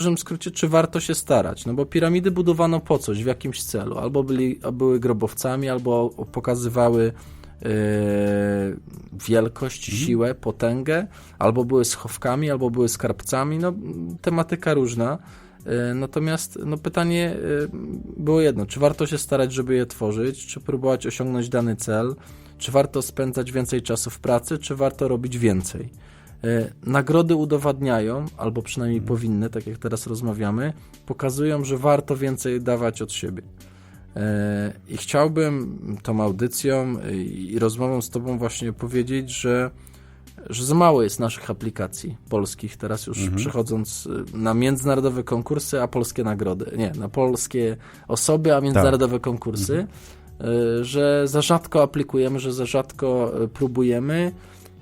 dużym skrócie, czy warto się starać? No bo piramidy budowano po coś, w jakimś celu. Albo byli, były grobowcami, albo pokazywały e, wielkość, Mhm. siłę, potęgę, albo były schowkami, albo były skarbcami. No, tematyka różna. E, Natomiast no, pytanie e, było jedno, czy warto się starać, żeby je tworzyć, czy próbować osiągnąć dany cel, czy warto spędzać więcej czasu w pracy, czy warto robić więcej. E, Nagrody udowadniają, albo przynajmniej powinny, tak jak teraz rozmawiamy, pokazują, że warto więcej dawać od siebie. E, I chciałbym tą audycją i rozmową z Tobą właśnie powiedzieć, że, że za mało jest naszych aplikacji polskich, teraz już przechodząc y, na międzynarodowe konkursy, a polskie nagrody. Nie, na polskie osoby, a międzynarodowe konkursy, y, że za rzadko aplikujemy, że za rzadko próbujemy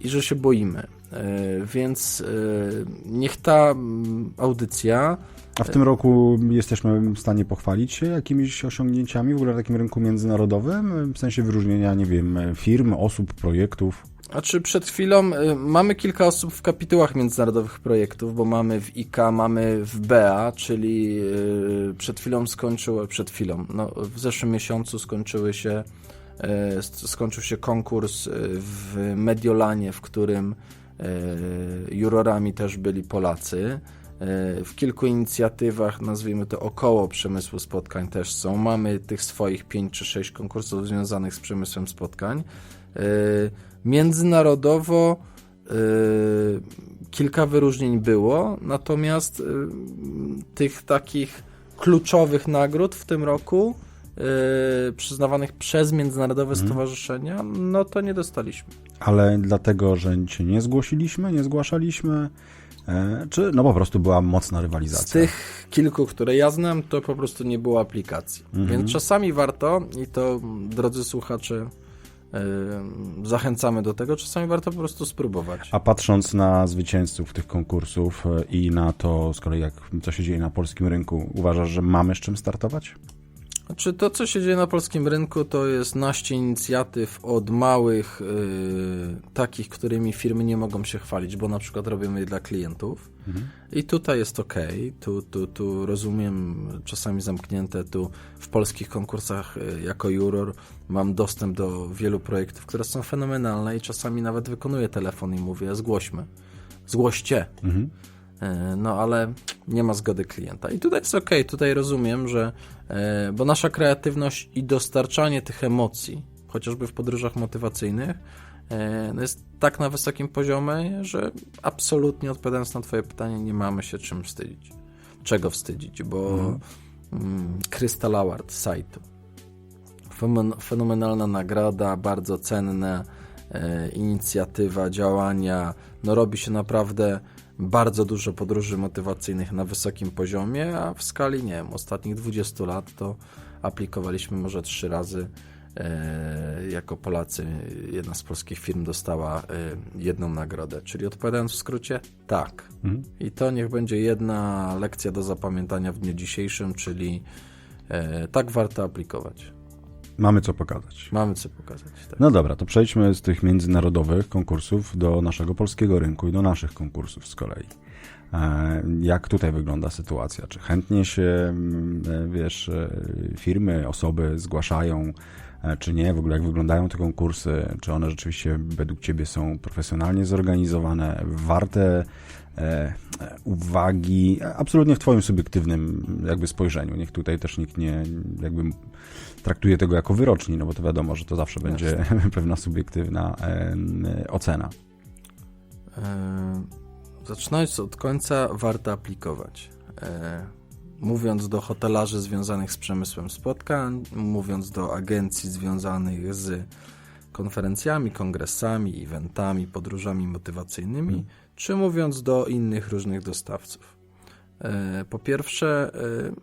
i że się boimy. Y, Więc y, niech ta mm, audycja A w tym roku jesteśmy w stanie pochwalić się jakimiś osiągnięciami w ogóle na takim rynku międzynarodowym, w sensie wyróżnienia, nie wiem, firm, osób, projektów. Znaczy przed chwilą y, mamy kilka osób w kapitułach międzynarodowych projektów, bo mamy w IK, mamy w BEA, czyli y, przed chwilą skończył, przed chwilą, no, w zeszłym miesiącu skończyły się, y, skończył się konkurs w Mediolanie, w którym jurorami też byli Polacy. Y, W kilku inicjatywach, nazwijmy to około przemysłu spotkań też są. Mamy tych swoich pięć czy sześć konkursów związanych z przemysłem spotkań. Y, Międzynarodowo kilka wyróżnień było, natomiast tych takich kluczowych nagród w tym roku przyznawanych przez międzynarodowe stowarzyszenia, no to nie dostaliśmy. Ale dlatego, że się nie zgłosiliśmy, nie zgłaszaliśmy, e, czy no po prostu była mocna rywalizacja? Z tych kilku, które ja znam, to po prostu nie było aplikacji. Więc czasami warto, i to drodzy słuchacze, y, zachęcamy do tego, czasami warto po prostu spróbować. A patrząc na zwycięzców tych konkursów e, i na to z kolei, jak co się dzieje na polskim rynku, uważasz, że mamy z czym startować? Znaczy to, co się dzieje na polskim rynku, to jest naście inicjatyw od małych, yy, takich, którymi firmy nie mogą się chwalić, bo na przykład robimy je dla klientów. I tutaj jest ok, tu, tu, tu rozumiem, czasami zamknięte, tu w polskich konkursach yy, jako juror mam dostęp do wielu projektów, które są fenomenalne i czasami nawet wykonuję telefon i mówię, zgłośmy, zgłoście. E, No ale nie ma zgody klienta. I tutaj jest ok, tutaj rozumiem, że e, bo nasza kreatywność i dostarczanie tych emocji, chociażby w podróżach motywacyjnych, e, no jest tak na wysokim poziomie, że absolutnie odpowiadając na Twoje pytanie, nie mamy się czym wstydzić. Czego wstydzić, bo mm, Crystal Award sajtu. Fenomenalna nagroda, bardzo cenne e, inicjatywa, działania. No robi się naprawdę bardzo dużo podróży motywacyjnych na wysokim poziomie, a w skali, nie wiem, ostatnich 20 lat to aplikowaliśmy może trzy razy. E, jako Polacy jedna z polskich firm dostała e, jedną nagrodę. Czyli odpowiadając w skrócie, tak. I to niech będzie jedna lekcja do zapamiętania w dniu dzisiejszym, czyli e, tak warto aplikować. Mamy co pokazać. Mamy co pokazać. Tak. No dobra, to przejdźmy z tych międzynarodowych konkursów do naszego polskiego rynku i do naszych konkursów z kolei. E, Jak tutaj wygląda sytuacja? Czy chętnie się, mm, e, wiesz, e, firmy, osoby zgłaszają, czy nie? W ogóle jak wyglądają te konkursy? Czy one rzeczywiście według Ciebie są profesjonalnie zorganizowane, warte uwagi? Absolutnie w Twoim subiektywnym jakby spojrzeniu. Niech tutaj też nikt nie jakby traktuje tego jako wyroczni, no bo to wiadomo, że to zawsze będzie pewna subiektywna em, ocena. E, zaczynając od końca, warto aplikować. E, mówiąc do hotelarzy związanych z przemysłem spotkań, mówiąc do agencji związanych z konferencjami, kongresami, eventami, podróżami motywacyjnymi, czy mówiąc do innych różnych dostawców. E, Po pierwsze,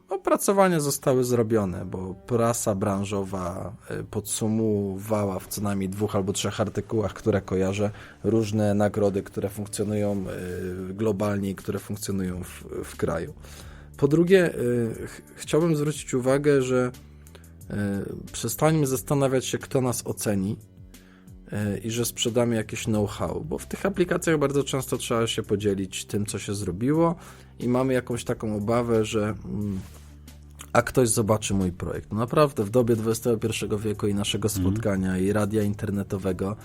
e, opracowania zostały zrobione, bo prasa branżowa e, podsumowała w co najmniej dwóch albo trzech artykułach, które kojarzę, różne nagrody, które funkcjonują globalnie i które funkcjonują w, w kraju. Po drugie, ch- chciałbym zwrócić uwagę, że przestańmy zastanawiać się, kto nas oceni, i że sprzedamy jakieś know-how, bo w tych aplikacjach bardzo często trzeba się podzielić tym, co się zrobiło i mamy jakąś taką obawę, że mm, a ktoś zobaczy mój projekt. No naprawdę, w dobie XXI wieku i naszego Mhm. spotkania mm. i radia internetowego,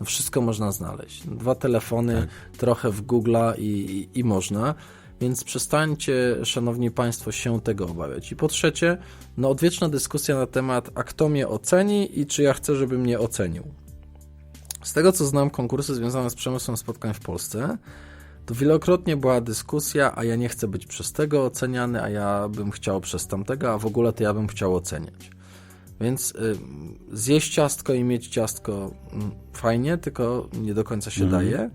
no wszystko można znaleźć. Dwa telefony, tak. trochę w Google'a i, i, i można. Więc przestańcie, szanowni państwo, się tego obawiać. I po trzecie, no odwieczna dyskusja na temat, a kto mnie oceni i czy ja chcę, żeby mnie ocenił. Z tego co znam, konkursy związane z przemysłem spotkań w Polsce, to wielokrotnie była dyskusja, a ja nie chcę być przez tego oceniany, a ja bym chciał przez tamtego, a w ogóle to ja bym chciał oceniać. Więc y, zjeść ciastko i mieć ciastko y, fajnie, tylko nie do końca się mhm. daje. Y,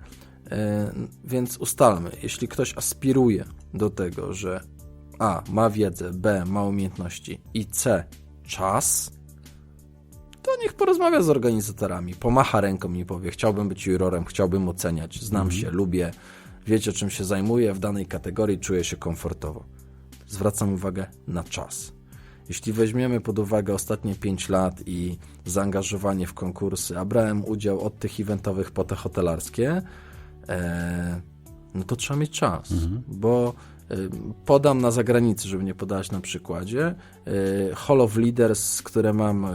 więc ustalmy, jeśli ktoś aspiruje do tego, że A ma wiedzę, B ma umiejętności i C czas, to niech porozmawia z organizatorami, pomacha ręką i powie: Chciałbym być jurorem, chciałbym oceniać, znam mhm. się, lubię, wiecie czym się zajmuję w danej kategorii, czuję się komfortowo. Zwracam uwagę na czas. Jeśli weźmiemy pod uwagę ostatnie 5 lat i zaangażowanie w konkursy, a brałem udział od tych eventowych po te hotelarskie, e, no to trzeba mieć czas, mhm. bo podam na zagranicy, żeby nie podać na przykładzie, e, Hall of Leaders, które mam, e,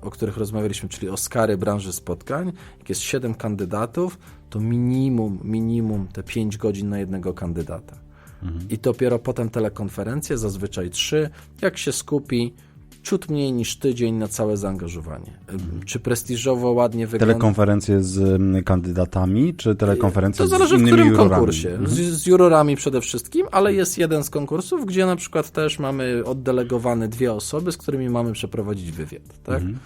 o których rozmawialiśmy, czyli Oscary branży spotkań, jak jest 7 kandydatów, to minimum, minimum te 5 godzin na jednego kandydata. Mhm. I dopiero potem telekonferencje, zazwyczaj trzy, jak się skupi, ciut mniej niż tydzień na całe zaangażowanie. Czy prestiżowo, ładnie wygląda? Telekonferencje z kandydatami, czy telekonferencje to zależy z innymi w którym jurorami? konkursie. Mhm. Z, z, jurorami przede wszystkim, ale jest jeden z konkursów, gdzie na przykład też mamy oddelegowane dwie osoby, z którymi mamy przeprowadzić wywiad. Tak? Mhm.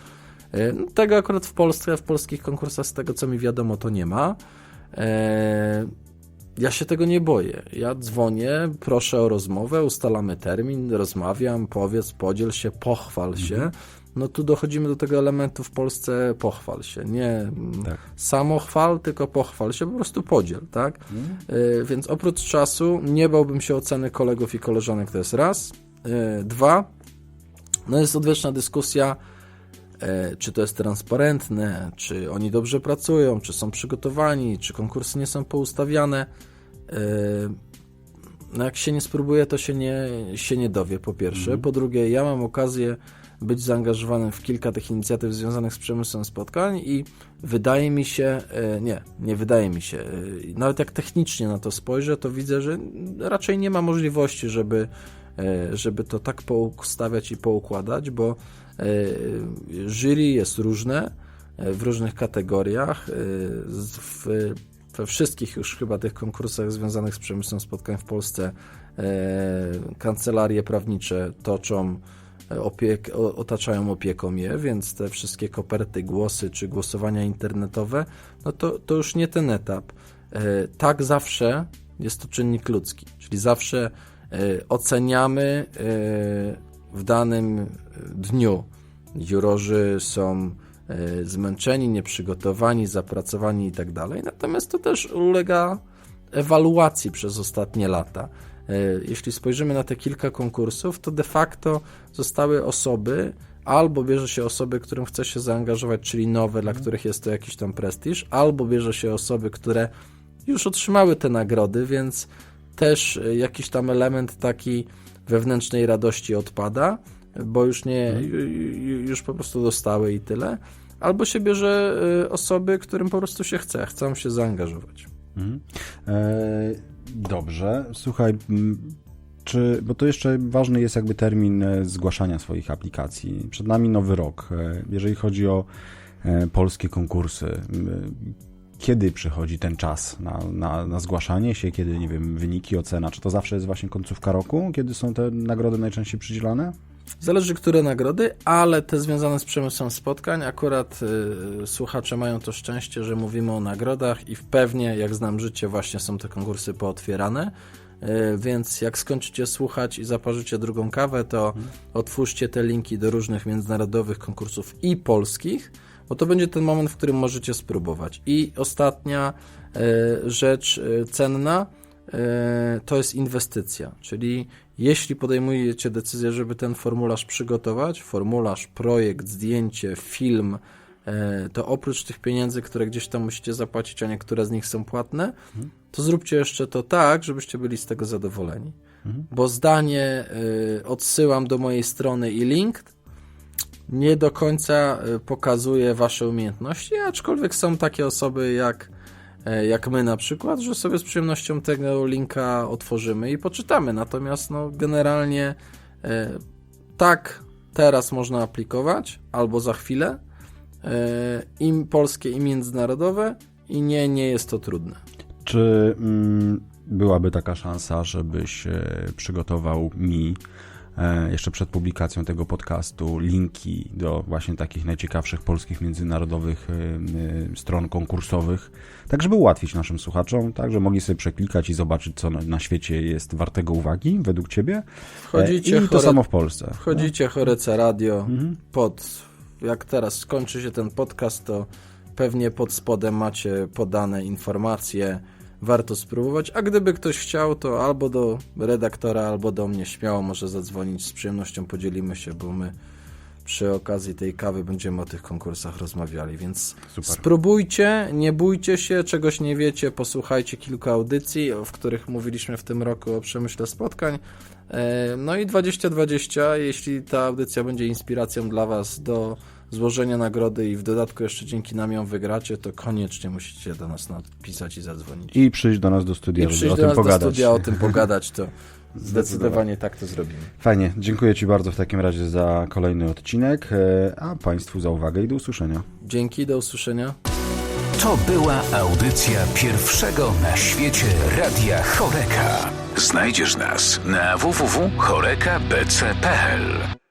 Tego akurat w Polsce, w polskich konkursach, z tego co mi wiadomo, to nie ma. Eee, ja się tego nie boję. Ja dzwonię, proszę o rozmowę, ustalamy termin, rozmawiam, powiedz, podziel się, pochwal mhm. się. No tu dochodzimy do tego elementu w Polsce pochwal się. Nie tak. samochwal, tylko pochwal się, po prostu podziel, tak? Mhm. Y, więc oprócz czasu nie bałbym się oceny kolegów i koleżanek, to jest raz. Y, dwa, no jest odwieczna dyskusja, czy to jest transparentne, czy oni dobrze pracują, czy są przygotowani, czy konkursy nie są poustawiane. No jak się nie spróbuje, to się nie, się nie dowie, po pierwsze. Mhm. Po drugie, ja mam okazję być zaangażowanym w kilka tych inicjatyw związanych z przemysłem spotkań i wydaje mi się, nie, nie wydaje mi się, nawet jak technicznie na to spojrzę, to widzę, że raczej nie ma możliwości, żeby, żeby to tak poustawiać i poukładać, bo jury jest różne w różnych kategoriach. W we wszystkich już chyba tych konkursach związanych z przemysłem spotkań w Polsce e, kancelarie prawnicze toczą, e, opiek, otaczają opieką je, więc te wszystkie koperty, głosy czy głosowania internetowe, no to, to już nie ten etap. E, tak zawsze jest to czynnik ludzki, czyli zawsze oceniamy w danym dniu. Jurorzy są E, zmęczeni, nieprzygotowani, zapracowani i tak dalej. Natomiast to też ulega ewaluacji przez ostatnie lata. E, jeśli spojrzymy na te kilka konkursów, to de facto zostały osoby, albo bierze się osoby, którym chce się zaangażować, czyli nowe, dla których jest to jakiś tam prestiż, albo bierze się osoby, które już otrzymały te nagrody, więc też jakiś tam element taki wewnętrznej radości odpada bo już nie, mhm. już po prostu dostały i tyle. Albo się bierze y, osoby, którym po prostu się chce, chcą się zaangażować. Mhm. E, dobrze, słuchaj, czy, bo to jeszcze ważny jest jakby termin e, zgłaszania swoich aplikacji. Przed nami nowy rok. E, jeżeli chodzi o polskie konkursy, kiedy przychodzi ten czas na, na, na, zgłaszanie się, kiedy, nie wiem, wyniki, ocena? Czy to zawsze jest właśnie końcówka roku, kiedy są te nagrody najczęściej przydzielane? Zależy, które nagrody, ale te związane z przemysłem spotkań, akurat y, słuchacze mają to szczęście, że mówimy o nagrodach i pewnie, jak znam życie, właśnie są te konkursy pootwierane. Y, więc jak skończycie słuchać i zaparzycie drugą kawę, to hmm. otwórzcie te linki do różnych międzynarodowych konkursów i polskich, bo to będzie ten moment, w którym możecie spróbować. I ostatnia y, rzecz y, cenna y, to jest inwestycja, czyli jeśli podejmujecie decyzję, żeby ten formularz przygotować, formularz, projekt, zdjęcie, film, e, to oprócz tych pieniędzy, które gdzieś tam musicie zapłacić, a niektóre z nich są płatne, to zróbcie jeszcze to tak, żebyście byli z tego zadowoleni. Bo zdanie odsyłam do mojej strony i link nie do końca y, pokazuje wasze umiejętności, aczkolwiek są takie osoby jak, e, jak my na przykład, że sobie z przyjemnością tego linka otworzymy i poczytamy. Natomiast no, generalnie e, tak teraz można aplikować, albo za chwilę, e, i polskie, i międzynarodowe, i nie, nie jest to trudne. Czy mm, byłaby taka szansa, żebyś przygotował mi jeszcze przed publikacją tego podcastu linki do właśnie takich najciekawszych polskich międzynarodowych e, e, stron konkursowych, tak żeby ułatwić naszym słuchaczom, tak żeby mogli sobie przeklikać i zobaczyć, co na, świecie jest wartego uwagi według ciebie. E, Wchodzicie I to chore- samo w Polsce. Wchodzicie Chorece Radio pod, jak teraz skończy się ten podcast, to pewnie pod spodem macie podane informacje, warto spróbować, a gdyby ktoś chciał, to albo do redaktora, albo do mnie śmiało może zadzwonić, z przyjemnością podzielimy się, bo my przy okazji tej kawy będziemy o tych konkursach rozmawiali, więc Super. spróbujcie, nie bójcie się, czegoś nie wiecie, posłuchajcie kilku audycji, w których mówiliśmy w tym roku o przemyśle spotkań. E, No i 2020, jeśli ta audycja będzie inspiracją dla Was do złożenia nagrody i w dodatku jeszcze dzięki nam ją wygracie, to koniecznie musicie do nas napisać i zadzwonić. I przyjść do nas do studia, I żeby przyjść o do tym nas do studia o tym pogadać, to zdecydowanie tak to zrobimy. Fajnie, dziękuję Ci bardzo w takim razie za kolejny odcinek, e, a Państwu za uwagę i do usłyszenia. Dzięki, do usłyszenia. To była audycja pierwszego na świecie Radia Choreka. Znajdziesz nas na www.chorekabc.pl